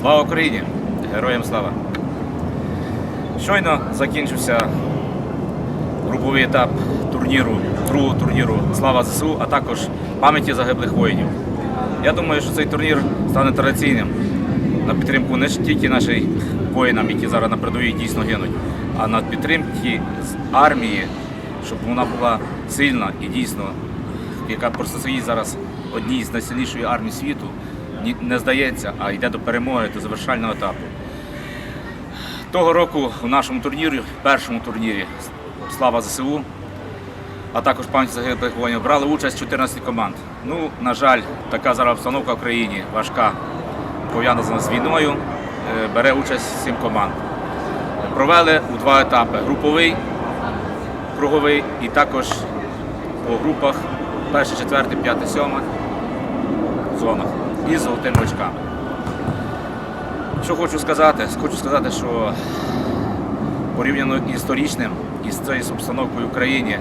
Слава Україні! Героям слава! Щойно закінчився груповий етап турніру, другого турніру Слава ЗСУ, а також пам'яті загиблих воїнів. Я думаю, що цей турнір стане традиційним на підтримку не тільки наших воїнам, які зараз на передовій дійсно гинуть, а на підтримки армії, щоб вона була сильна і дійсно, яка просто стоїть зараз одній з найсильнішої армій світу, не здається, а йде до перемоги, до завершального етапу. Того року у нашому турнірі, першому турнірі Слава ЗСУ, а також пам'ять загиблих воїнів, брали участь 14 команд. Ну, на жаль, така зараз обстановка в країні важка, пов'язана з війною. Е, Бере участь 7 команд. Провели у два етапи: груповий, круговий і також по групах перше, четверте, п'яте, сьоме зонах із золотими очками. Що хочу сказати? Хочу сказати, що порівняно із історичним, із цією обстановкою в Україні,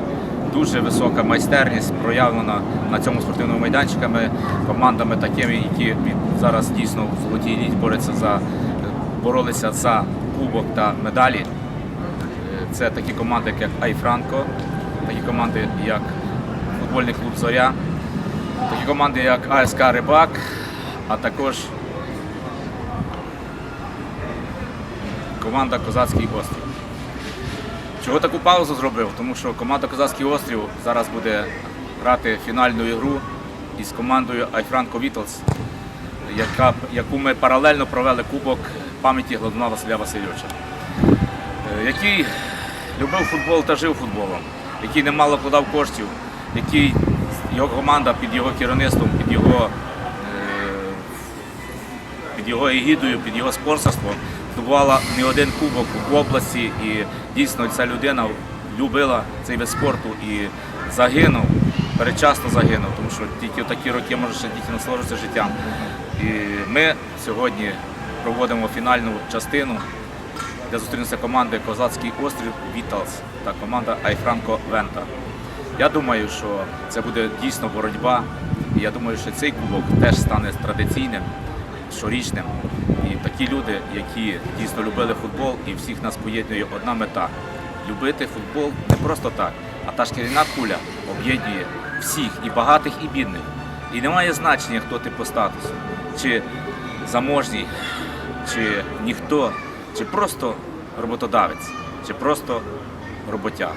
дуже висока майстерність проявлена на цьому спортивному майданчиками, командами такими, які зараз дійсно в золотій літі борються за, боролися за кубок та медалі. Це такі команди, як Айфранко, такі команди, як футбольний клуб Зоря, такі команди, як АСК Рибак, а також команда Козацький острів. Чого таку паузу зробив? Тому що команда Козацький острів зараз буде грати фінальну ігру із командою Айфранко Вітлс, яку ми паралельно провели кубок пам'яті Гладуна Василя Васильовича, е, який любив футбол та жив футболом, який немало вкладав коштів, який його команда під його керівництвом, під його його егідою, під його спонсорством здобувала не один кубок в області. І дійсно ця людина любила цей вид спорту і загинув, передчасно загинув, тому що тільки в такі роки може ще тільки насолоджуватися життям. І ми сьогодні проводимо фінальну частину, де зустрінуться команди Козацький острів Віталс та команда Айфранко Вента. Я думаю, що це буде дійсно боротьба. І я думаю, що цей кубок теж стане традиційним, щорічним. І такі люди, які дійсно любили футбол, і всіх нас поєднує одна мета любити футбол не просто так, а та шкіряна куля об'єднує всіх, і багатих, і бідних. І немає значення, хто ти по статусу, чи заможній, чи ніхто, чи просто роботодавець, чи просто роботяг.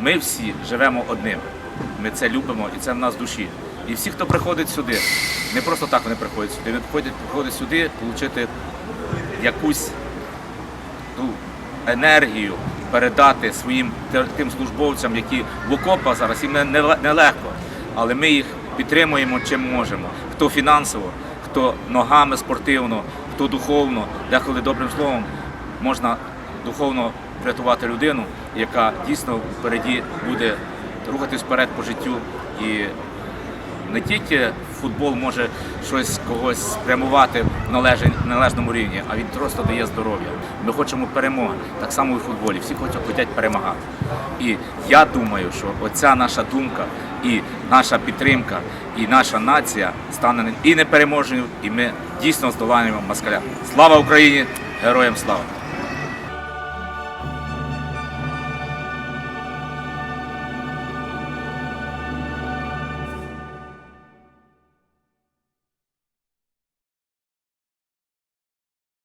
Ми всі живемо одним. Ми це любимо і це в нас в душі. І всі, хто приходить сюди, не просто так вони приходять сюди, вони приходять, сюди отримати якусь ту енергію, передати своїм тим службовцям, які в окопах зараз, їм не- не- нелегко, але ми їх підтримуємо чим можемо. Хто фінансово, хто ногами спортивно, хто духовно, деколи добрим словом можна духовно врятувати людину, яка дійсно впереді буде рухатись вперед по життю. І не тільки футбол може щось когось спрямувати в належному рівні, а він просто дає здоров'я. Ми хочемо перемоги, так само і в футболі. Всі хочуть, перемагати. І я думаю, що оця наша думка і наша підтримка, і наша нація стане і непереможною, і ми дійсно здолаємо москаля. Слава Україні! Героям слава!